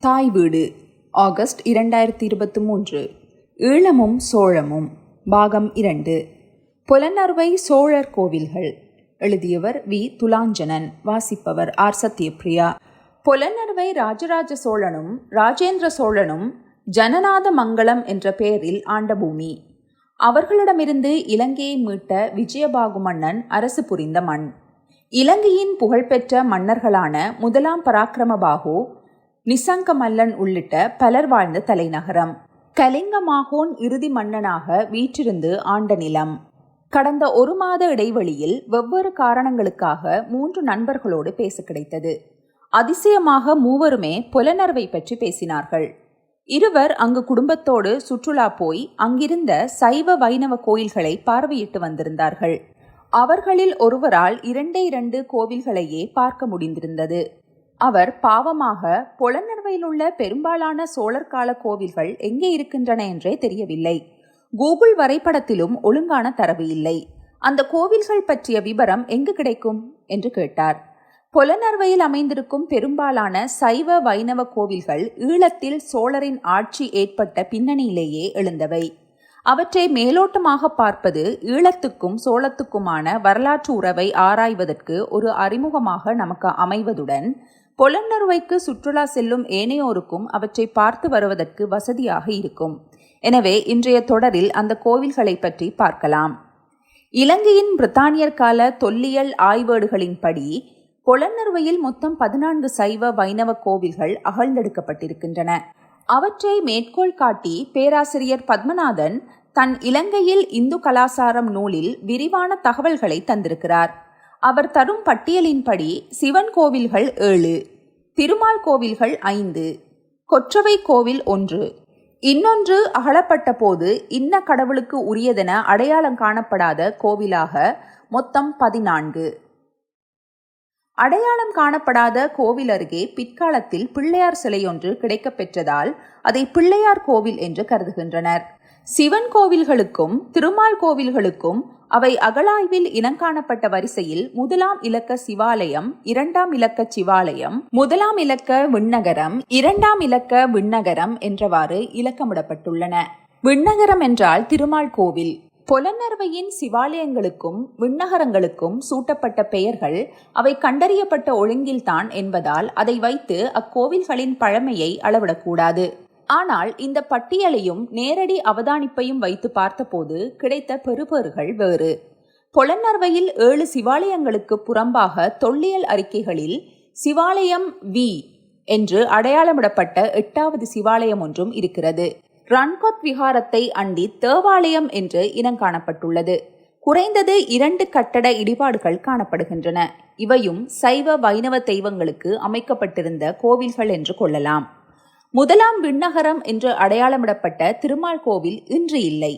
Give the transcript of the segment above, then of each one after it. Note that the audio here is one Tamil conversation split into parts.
தாய் வீடு ஆகஸ்ட் இரண்டாயிரத்தி இருபத்தி மூன்று. ஈழமும் சோழமும் பாகம் இரண்டு. புலனறுவை சோழர் கோவில்கள். எழுதியவர் வி. துலாஞ்சனன் வாசிப்பவர் ஆர். சத்யபிரியா. புலனறுவை ராஜராஜ சோழனும் ராஜேந்திர சோழனும் ஜனநாத மங்களம் என்ற பெயரில் ஆண்ட பூமி. அவர்களிடமிருந்து இலங்கையை மீட்ட விஜயபாகு மன்னன் அரசு புரிந்த மண். இலங்கையின் புகழ்பெற்ற மன்னர்களான முதலாம் பராக்கிரமபாகு நிசங்க மல்லன் உள்ளிட்ட பலர் வாழ்ந்த தலைநகரம். கலிங்க மாகோன் இறுதி மன்னனாக வீற்றிருந்து ஆண்ட நிலம். கடந்த ஒரு மாத இடைவெளியில் வெவ்வேறு காரணங்களுக்காக மூன்று நண்பர்களோடு பேச கிடைத்தது. அதிசயமாக மூவருமே புலனர்வை பற்றி பேசினார்கள். இருவர் அங்கு குடும்பத்தோடு சுற்றுலா போய் அங்கிருந்த சைவ வைணவ கோயில்களை பார்வையிட்டு வந்திருந்தார்கள். அவர்களில் ஒருவரால் இரண்டே இரண்டு கோவில்களையே பார்க்க முடிந்திருந்தது. அவர் பாவமாக புலனர்வையில் உள்ள பெரும்பாலான சோழர் கால கோவில்கள் எங்கே இருக்கின்றன என்றே தெரியவில்லை. கூகுள் வரைபடத்திலும் ஒழுங்கான தரவு இல்லை. அந்த கோவில்கள் பற்றிய விவரம் எங்கு கிடைக்கும்? என்று கேட்டார். புலனர்வையில் அமைந்திருக்கும் பெரும்பாலான சைவ வைணவ கோவில்கள் ஈழத்தில் சோழரின் ஆட்சி ஏற்பட்ட பின்னணியிலேயே எழுந்தவை. அவற்றை மேலோட்டமாக பார்ப்பது ஈழத்துக்கும் சோழத்துக்குமான வரலாற்று உறவை ஆராய்வதற்கு ஒரு அறிமுகமாக நமக்கு அமைவதுடன் பொலன்னறுவைக்கு சுற்றுலா செல்லும் ஏனையோருக்கும் அவற்றை பார்த்து வருவதற்கு வசதியாக இருக்கும். எனவே இன்றைய தொடரில் அந்த கோவில்களை பற்றி பார்க்கலாம். இலங்கையின் பிரித்தானியர் கால தொல்லியல் ஆய்வேடுகளின்படி பொலன்னறுவையில் மொத்தம் பதினான்கு சைவ வைணவ கோவில்கள் அகழ்ந்தெடுக்கப்பட்டிருக்கின்றன. அவற்றை மேற்கோள் காட்டி பேராசிரியர் பத்மநாதன் தன் இலங்கையில் இந்து கலாசாரம் நூலில் விரிவான தகவல்களை தந்திருக்கிறார். அவர் தரும் பட்டியலின்படி சிவன் கோவில்கள் ஏழு திருமால் கோவில்கள் ஐந்து கொற்றவை கோவில் ஒன்று. இன்னொன்று அகலப்பட்ட போது இன்ன கடவுளுக்கு உரியதென அடையாளம் காணப்படாத கோவிலாக மொத்தம் பதினான்கு. அடையாளம் காணப்படாத கோவில் அருகே பிற்காலத்தில் பிள்ளையார் சிலையொன்று கிடைக்கப்பெற்றதால் அதை பிள்ளையார் கோவில் என்று கருதுகின்றனர். சிவன் கோவில்களுக்கும் திருமால் கோவில்களுக்கும் அவை அகழாய்வில் இனங்காணப்பட்ட வரிசையில் முதலாம் இலக்க சிவாலயம் இரண்டாம் இலக்க சிவாலயம் முதலாம் இலக்க விண்ணகரம் இரண்டாம் இலக்க விண்ணகரம் என்றவாறு இலக்கமிடப்பட்டுள்ளன. விண்ணகரம் என்றால் திருமால் கோவில். பொலன்னர்வையின் சிவாலயங்களுக்கும் விண்ணகரங்களுக்கும் சூட்டப்பட்ட பெயர்கள் அவை கண்டறியப்பட்ட ஒழுங்கில்தான் என்பதால் அதை வைத்து அக்கோவில்களின் பழமையை அளவிடக்கூடாது. ஆனால் இந்த பட்டியலையும் நேரடி அவதானிப்பையும் வைத்து பார்த்தபோது கிடைத்த பெறுபேறுகள் வேறு. பொலன்னர்வையில் ஏழு சிவாலயங்களுக்கு புறம்பாக தொல்லியல் அறிக்கைகளில் சிவாலயம் வி என்று அடையாளமிடப்பட்ட எட்டாவது சிவாலயம் ஒன்றும் இருக்கிறது. ரன்கோத் விகாரத்தை அண்டி தேவாலயம் என்று இனம் காணப்பட்டுள்ளது. குறைந்தது இரண்டு கட்டட இடிபாடுகள் காணப்படுகின்றன. இவையும் சைவ வைணவ தெய்வங்களுக்கு அமைக்கப்பட்டிருந்த கோவில்கள் என்று கொள்ளலாம். முதலாம் விண்ணகரம் என்று அடையாளமிடப்பட்ட திருமால் கோவில் இன்று இல்லை.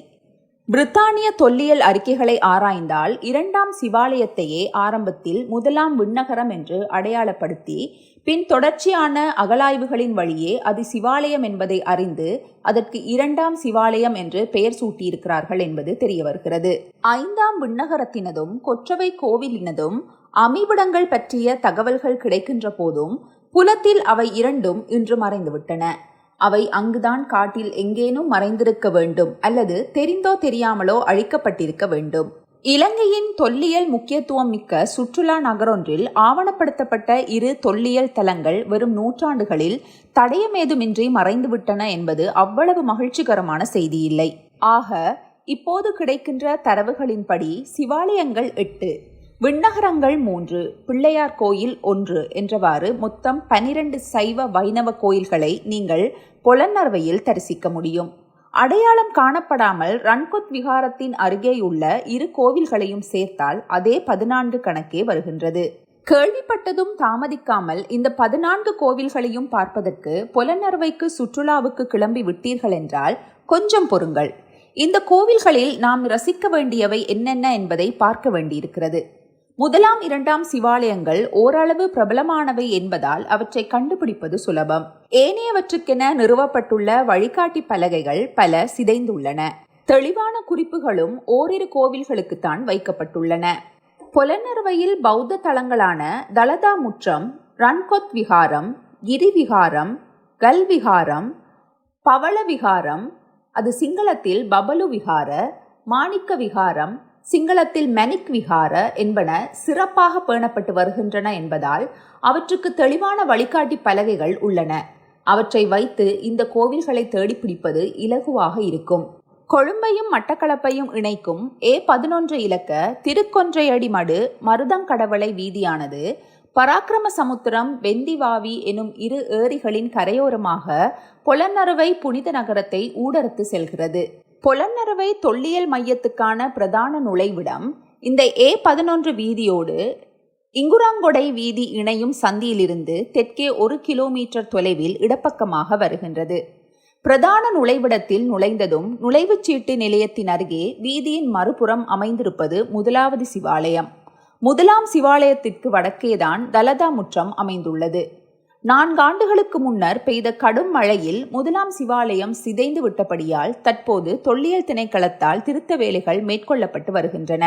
பிரித்தானிய தொல்லியல் அறிக்கைகளை ஆராய்ந்தால் இரண்டாம் சிவாலயத்தையே ஆரம்பத்தில் முதலாம் விண்ணகரம் என்று அடையாளப்படுத்தி பின் தொடர்ச்சியான அகலாய்வுகளின் வழியே அது சிவாலயம் என்பதை அறிந்து அதற்கு இரண்டாம் சிவாலயம் என்று பெயர் சூட்டியிருக்கிறார்கள் என்பது தெரிய வருகிறது. ஐந்தாம் விண்ணகரத்தினதும் கொற்றவை கோவிலினதும் அமைவிடங்கள் பற்றிய தகவல்கள் கிடைக்கின்ற போதும் புலத்தில் அவை இரண்டும் இன்று மறைந்துவிட்டன. அவை அங்குதான் காட்டில் எங்கேனும் மறைந்திருக்க வேண்டும் அல்லது தெரிந்தோ தெரியாமலோ அழிக்கப்பட்டிருக்க வேண்டும். இலங்கையின் தொல்லியல் முக்கியத்துவம் மிக்க சுற்றுலா நகரொன்றில் ஆவணப்படுத்தப்பட்ட இரு தொல்லியல் தலங்கள் வெறும் நூற்றாண்டுகளில் தடயமேதுமின்றி மறைந்துவிட்டன என்பது அவ்வளவு மகிழ்ச்சிகரமான செய்தி இல்லை ஆக இப்போது கிடைக்கின்ற தரவுகளின்படி சிவாலயங்கள் எட்டு. விண்ணகரங்கள் மூன்று பிள்ளையார் கோயில் ஒன்று என்றவாறு மொத்தம் பனிரெண்டு சைவ வைணவ கோயில்களை நீங்கள் பொலன்னர்வையில் தரிசிக்க முடியும். அடையாளம் காணப்படாமல் ரன்கொத் விகாரத்தின் அருகேயுள்ள இரு கோவில்களையும் சேர்த்தால் அதே பதினான்கு கணக்கே வருகின்றது. கேள்விப்பட்டதும் தாமதிக்காமல் இந்த பதினான்கு கோவில்களையும் பார்ப்பதற்கு புலனர்வைக்கு சுற்றுலாவுக்கு கிளம்பி விட்டீர்கள் என்றால் கொஞ்சம் பொறுங்கள். இந்த கோவில்களில் நாம் ரசிக்க வேண்டியவை என்னென்ன என்பதை பார்க்க வேண்டியிருக்கிறது. முதலாம் இரண்டாம் சிவாலயங்கள் ஓரளவு பிரபலமானவை என்பதால் அவற்றை கண்டுபிடிப்பது சுலபம். ஏனையவற்றுக்கென நிறுவப்பட்டுள்ள வழிகாட்டி பலகைகள் பல சிதைந்துள்ளன. தெளிவான குறிப்புகளும் ஓரிரு கோவில்களுக்குத்தான் வைக்கப்பட்டுள்ளன. பொலனறுவையில் பௌத்த தலங்களான தலதா முற்றம் ரன்கொத் விகாரம் கிரி விகாரம் கல் விகாரம் பவள விகாரம் அது சிங்களத்தில் பபலு விகார மாணிக்க விகாரம் சிங்களத்தில் மெனிக் விகார என்பன சிறப்பாக பேணப்பட்டு வருகின்றன என்பதால் அவற்றுக்கு தெளிவான வழிகாட்டி பலகைகள் உள்ளன. அவற்றை வைத்து இந்த கோவில்களை தேடிப்பிடிப்பது இலகுவாக இருக்கும். கொழும்பையும் மட்டக்களப்பையும் இணைக்கும் ஏ பதினொன்று இலக்க திருக்கொன்றையடி மடு மருதங்கடவளை வீதியானது பராக்கிரம சமுத்திரம் வெந்திவாவி எனும் இரு ஏரிகளின் கரையோரமாக பொலன்னறுவை புனித நகரத்தை ஊடறுத்து செல்கிறது. புலனறுவை தொல்லியல் மையத்துக்கான பிரதான நுழைவிடம் இந்த ஏ பதினொன்று வீதியோடு இங்குராங்கொடை வீதி இணையும் சந்தியிலிருந்து தெற்கே ஒரு கிலோமீட்டர் தொலைவில் இடப்பக்கமாக வருகின்றது. பிரதான நுழைவிடத்தில் நுழைந்ததும் நுழைவுச் சீட்டு நிலையத்தின் அருகே வீதியின் மறுபுறம் அமைந்திருப்பது முதலாவது சிவாலயம். முதலாம் சிவாலயத்திற்கு வடக்கேதான் தலதா முற்றம் அமைந்துள்ளது. நான்காண்டுகளுக்கு முன்னர் பெய்த கடும் மழையில் முதலாம் சிவாலயம் சிதைந்து விட்டபடியால் தற்போது தொல்லியல் திணைக்களத்தால் திருத்த வேலைகள் மேற்கொள்ளப்பட்டு வருகின்றன.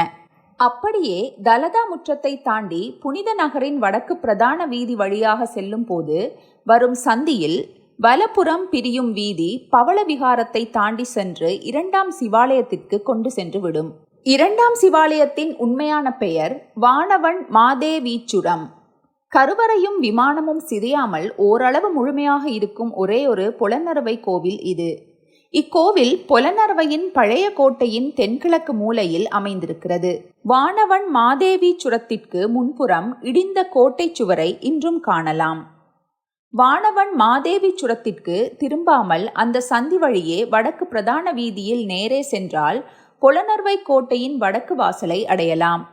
அப்படியே தலதா முற்றத்தை தாண்டி புனித நகரின் வடக்கு பிரதான வீதி வழியாக செல்லும் போது வரும் சந்தியில் வலப்புறம் பிரியும் வீதி பவள விகாரத்தை தாண்டி சென்று இரண்டாம் சிவாலயத்திற்கு கொண்டு சென்று விடும். இரண்டாம் சிவாலயத்தின் உண்மையான பெயர் வானவன் மாதேவீச்சுரம். கருவறையும் விமானமும் சிதையாமல் ஓரளவு முழுமையாக இருக்கும் ஒரே ஒரு புலனறுவை கோவில் இது. இக்கோவில் புலனறுவையின் பழைய கோட்டையின் தென்கிழக்கு மூலையில் அமைந்திருக்கிறது. வானவன் மாதேவீச்சுரத்திற்கு முன்புறம் இடிந்த கோட்டை சுவரை இன்றும் காணலாம். வானவன் மாதேவிச்சுரத்திற்கு திரும்பாமல் அந்த சந்தி வழியே வடக்கு பிரதான வீதியில் நேரே சென்றால் புலனர்வை கோட்டையின் வடக்கு வாசலை அடையலாம்.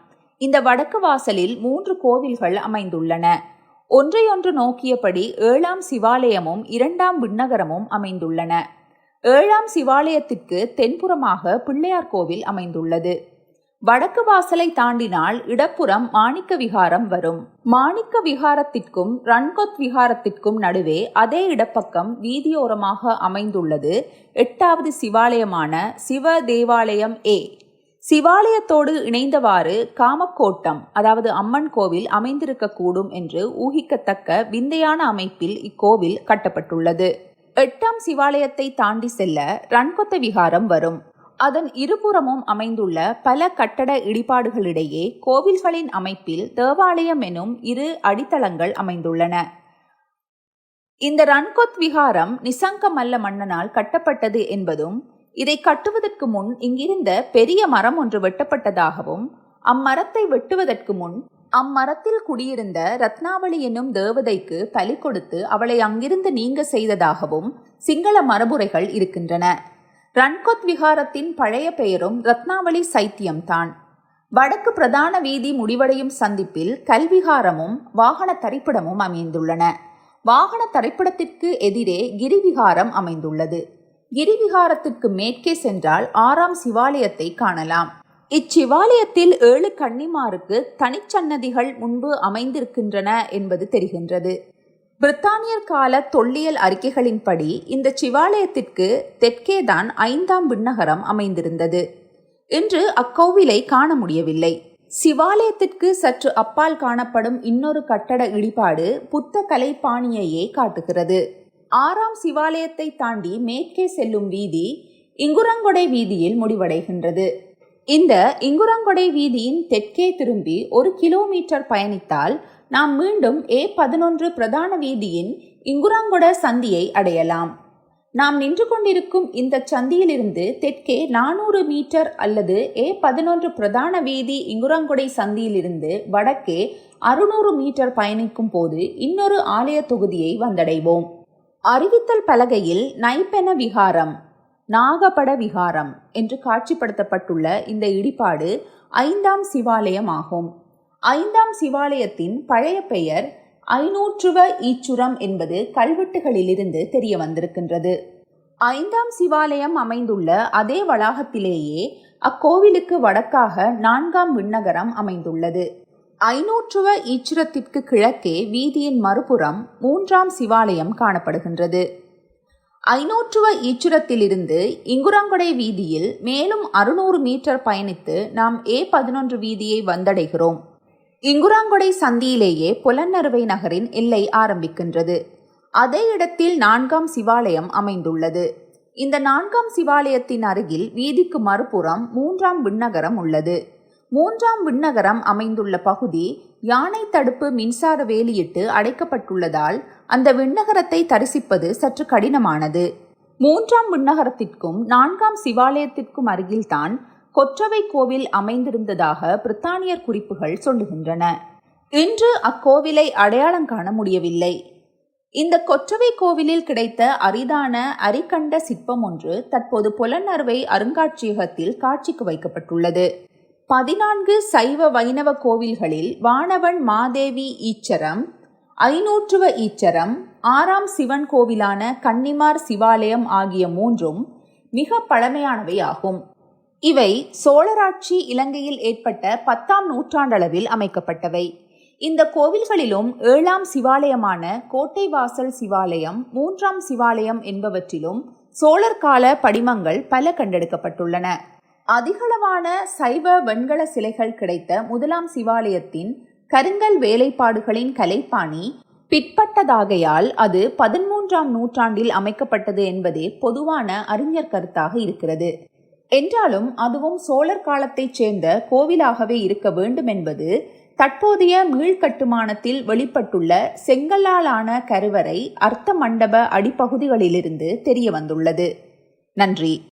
இந்த வடக்கு வாசலில் மூன்று கோவில்கள் அமைந்துள்ளன. ஒன்றையொன்று நோக்கியபடி ஏழாம் சிவாலயமும் இரண்டாம் விண்ணகரமும் அமைந்துள்ளன. ஏழாம் சிவாலயத்திற்கு தென்புறமாக பிள்ளையார் கோவில் அமைந்துள்ளது. வடக்கு வாசலை தாண்டினால் இடப்புறம் மாணிக்க விகாரம் வரும். மாணிக்க விகாரத்திற்கும் ரன்கொத் விகாரத்திற்கும் நடுவே அதே இடப்பக்கம் வீதியோரமாக அமைந்துள்ளது. எட்டாவது சிவாலயமான சிவ தேவாலயம் ஏ. சிவாலயத்தோடு இணைந்தவாறு காமக்கோட்டம் அதாவது அம்மன் கோவில் அமைந்திருக்கக்கூடும் என்று ஊகிக்கத்தக்க விந்தையான அமைப்பில் இக்கோவில் கட்டப்பட்டுள்ளது. எட்டாம் சிவாலயத்தை தாண்டி செல்ல ரன்கொத்த விகாரம் வரும். அதன் இருபுறமும் அமைந்துள்ள பல கட்டட இடிபாடுகளிடையே கோவில்களின் அமைப்பில் தேவாலயம் எனும் இரு அடித்தளங்கள் அமைந்துள்ளன. இந்த ரன்கொத் விகாரம் நிசங்க மல்ல மன்னனால் கட்டப்பட்டது என்பதும் இதை கட்டுவதற்கு முன் இங்கிருந்த பெரிய மரம் ஒன்று வெட்டப்பட்டதாகவும் அம்மரத்தை வெட்டுவதற்கு முன் அம்மரத்தில் குடியிருந்த ரத்னாவளி என்னும் தேவதைக்கு பலி கொடுத்து அவளை அங்கிருந்து நீங்க செய்ததாகவும் சிங்கள மரபுரைகள் இருக்கின்றன. ரன்கொத் விகாரத்தின் பழைய பெயரும் ரத்னாவளி சைத்தியம்தான். வடக்கு பிரதான வீதி முடிவடையும் சந்திப்பில் கல்விகாரமும் வாகன தரிப்பிடமும் அமைந்துள்ளன. வாகன தரிப்பிடத்திற்கு எதிரே கிரிவிகாரம் அமைந்துள்ளது. கிரிவிகாரத்திற்கு மேற்கே சென்றால் ஆறாம் சிவாலயத்தை காணலாம். இச்சிவாலயத்தில் ஏழு கன்னிமாருக்கு தனிச்சன்னதிகள் முன்பு அமைந்திருக்கின்றன என்பது தெரிகின்றது. பிரித்தானியர் கால தொல்லியல் அறிக்கைகளின்படி இந்த சிவாலயத்திற்கு தெற்கேதான் ஐந்தாம் விண்ணகரம் அமைந்திருந்தது. இன்று அக்கோவிலை காண முடியவில்லை. சிவாலயத்திற்கு சற்று அப்பால் காணப்படும் இன்னொரு கட்டட இடிபாடு புத்த கலைப்பாணியையே காட்டுகிறது. ஆறாம் சிவாலயத்தை தாண்டி மேற்கே செல்லும் வீதி இங்குரங்கொடை வீதியில் முடிவடைகின்றது. இந்த இங்குரங்கொடை வீதியின் தெற்கே திரும்பி ஒரு கிலோமீட்டர் பயணித்தால் நாம் மீண்டும் ஏ பதினொன்று பிரதான வீதியின் இங்குரங்கொட சந்தியை அடையலாம். நாம் நின்று கொண்டிருக்கும் இந்த சந்தியிலிருந்து தெற்கே நானூறு மீட்டர் அல்லது ஏ பதினொன்று பிரதான வீதி இங்குரங்கொடை சந்தியிலிருந்து வடக்கே அறுநூறு மீட்டர் பயணிக்கும் போது இன்னொரு ஆலய தொகுதியை வந்தடைவோம். அறிவித்தல் பலகையில் நைப்பென விகாரம் நாகபட விகாரம் என்று காட்சிப்படுத்தப்பட்டுள்ள இந்த இடிபாடு ஐந்தாம் சிவாலயம் ஆகும் ஐந்தாம் சிவாலயத்தின் பழைய பெயர் ஐநூற்றுவ ஈச்சுரம் என்பது கல்வெட்டுகளிலிருந்து தெரிய வந்திருக்கின்றது. ஐந்தாம் சிவாலயம் அமைந்துள்ள அதே வளாகத்திலேயே அக்கோவிலுக்கு வடக்காக நான்காம் விண்ணகரம் அமைந்துள்ளது. ஐநூற்றுவ ஈச்சுரத்திற்கு கிழக்கே வீதியின் மறுபுறம் மூன்றாம் சிவாலயம் காணப்படுகின்றது. ஐநூற்றுவ ஈச்சுரத்திலிருந்து இங்குரங்கொடை வீதியில் மேலும் அறுநூறு மீட்டர் பயணித்து நாம் ஏ பதினொன்று வீதியை வந்தடைகிறோம். இங்குராங்கொடை சந்தியிலேயே புலன்னறுவை நகரின் எல்லை ஆரம்பிக்கின்றது. அதே இடத்தில் நான்காம் சிவாலயம் அமைந்துள்ளது. இந்த நான்காம் சிவாலயத்தின் அருகில் வீதிக்கு மறுபுறம் மூன்றாம் விண்ணகரம் உள்ளது. மூன்றாம் விண்ணகரம் அமைந்துள்ள பகுதி யானை தடுப்பு மின்சார வேலியிட்டு அடைக்கப்பட்டுள்ளதால் அந்த விண்ணகரத்தை தரிசிப்பது சற்று கடினமானது. மூன்றாம் விண்ணகரத்திற்கும் நான்காம் சிவாலயத்திற்கும் அருகில்தான் கொற்றவை கோவில் அமைந்திருந்ததாக பிரித்தானியர் குறிப்புகள் சொல்லுகின்றன. இன்று அக்கோவிலை அடையாளம் காண முடியவில்லை. இந்த கொற்றவை கோவிலில் கிடைத்த அரிதான அரிக்கண்ட சிற்பம் ஒன்று தற்போது புலனறுவை அருங்காட்சியகத்தில் காட்சிக்கு வைக்கப்பட்டுள்ளது. பதினான்கு சைவ வைணவ கோவில்களில் வானவன் மாதேவி ஈச்சரம் ஐநூற்றுவ ஈச்சரம் ஆறாம் சிவன் கோவிலான கன்னிமார் சிவாலயம் ஆகிய மூன்றும் மிக பழமையானவை ஆகும் இவை சோழராட்சி இலங்கையில் ஏற்பட்ட பத்தாம் நூற்றாண்டளவில் அமைக்கப்பட்டவை. இந்த கோவில்களிலும் ஏழாம் சிவாலயமான கோட்டை வாசல் சிவாலயம் மூன்றாம் சிவாலயம் என்பவற்றிலும் சோழர் கால படிமங்கள் பல கண்டெடுக்கப்பட்டுள்ளன. அதிகளவான சைவ வெண்கல சிலைகள் கிடைத்த முதலாம் சிவாலயத்தின் கருங்கல் வேலைப்பாடுகளின் கலைப்பாணி பிற்பட்டதாகையால் அது பதிமூன்றாம் நூற்றாண்டில் அமைக்கப்பட்டது என்பதே பொதுவான அறிஞர் கருத்தாக இருக்கிறது. என்றாலும் அதுவும் சோழர் காலத்தைச் சேர்ந்த கோவிலாகவே இருக்க வேண்டும் என்பது தற்போதைய மீள்கட்டுமானத்தில் வெளிப்பட்டுள்ள செங்கல்லாலான கருவறை அர்த்த மண்டப அடிப்பகுதிகளிலிருந்து தெரிய வந்துள்ளது நன்றி.